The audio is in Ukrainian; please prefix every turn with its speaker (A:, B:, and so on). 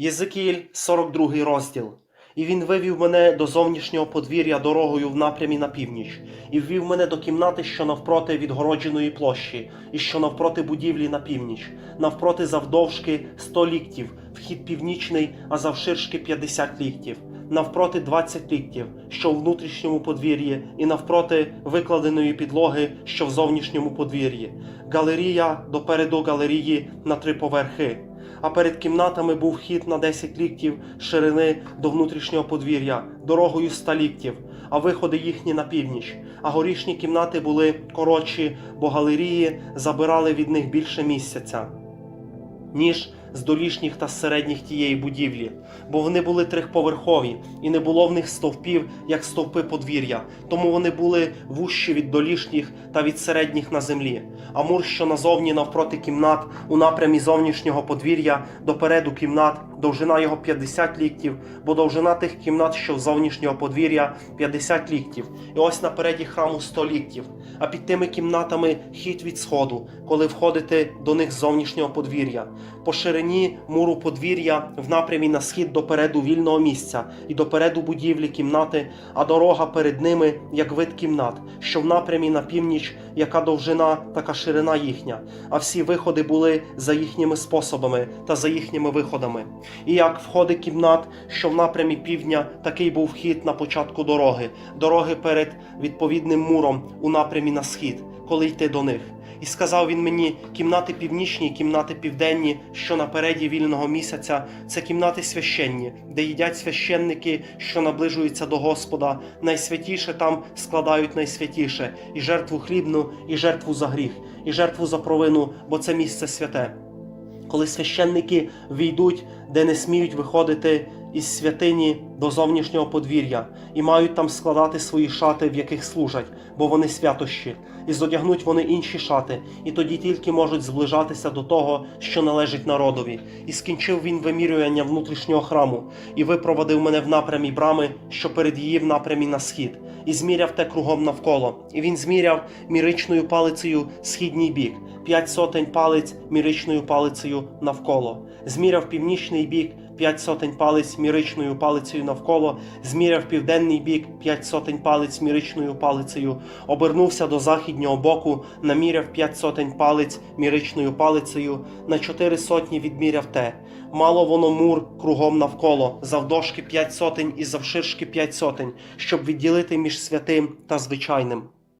A: Єзикіїль, 42 розділ. І він вивів мене до зовнішнього подвір'я дорогою в напрямі на північ, і ввів мене до кімнати, що навпроти відгородженої площі, і що навпроти будівлі на північ, навпроти завдовжки 100 ліктів, вхід північний, а завширшки 50 ліктів, навпроти 20 ліктів, що в внутрішньому подвір'ї, і навпроти викладеної підлоги, що в зовнішньому подвір'ї. Галерія допереду галерії на три поверхи а перед кімнатами був вхід на 10 ліктів ширини до внутрішнього подвір'я, дорогою 100 ліктів, а виходи їхні на північ. А горішні кімнати були коротші, бо галерії забирали від них більше місяця, ніж з долішніх та середніх тієї будівлі, бо вони були трьохповерхові, і не було в них стовпів, як стовпи подвір'я, тому вони були вужчі від долішніх та від середніх на землі. А мур, що назовні навпроти кімнат, у напрямі зовнішнього подвір'я, допереду кімнат, довжина його 50 ліктів, бо довжина тих кімнат, що в зовнішнього подвір'я 50 ліктів, і ось напереді храму 100 ліктів. А під тими кімнатами хід від сходу, коли входите до них з зовнішнього подвір'я. По ширині муру подвір'я в напрямі на схід допереду вільного місця і допереду будівлі кімнати, а дорога перед ними, як вид кімнат, що в напрямі на північ, яка довжина, така ширина їхня, а всі виходи були за їхніми способами та за їхніми виходами. І як входи кімнат, що в напрямі півдня, такий був вхід на початку дороги, дороги перед відповідним муром у напрямі на схід, коли йти до них. І сказав він мені: кімнати північні, кімнати південні, що напереді вільного місяця, це кімнати священні, де їдять священники, що наближуються до Господа. Найсвятіше там складають найсвятіше, і жертву хлібну, і жертву за гріх, і жертву за провину, бо це місце святе. Коли священники війдуть, де не сміють виходити із святині до зовнішнього подвір'я, і мають там складати свої шати, в яких служать, бо вони святощі, і зодягнуть вони інші шати, і тоді тільки можуть зближатися до того, що належить народові. І скінчив він вимірювання внутрішнього храму, і випровадив мене в напрямі брами, що перед її в напрямі на схід, і зміряв те кругом навколо. І він зміряв міричною палицею східній бік, п'ять сотень палиць міричною палицею навколо, зміряв північний бік. П'ять сотень палиць міричною палицею навколо, зміряв південний бік, п'ять сотень палиць міричною палицею, обернувся до західнього боку, наміряв п'ять сотень палиць міричною палицею, на чотири сотні відміряв те. Мало воно мур кругом навколо, завдовжки п'ять сотень і завширшки п'ять сотень, щоб відділити між святим та звичайним.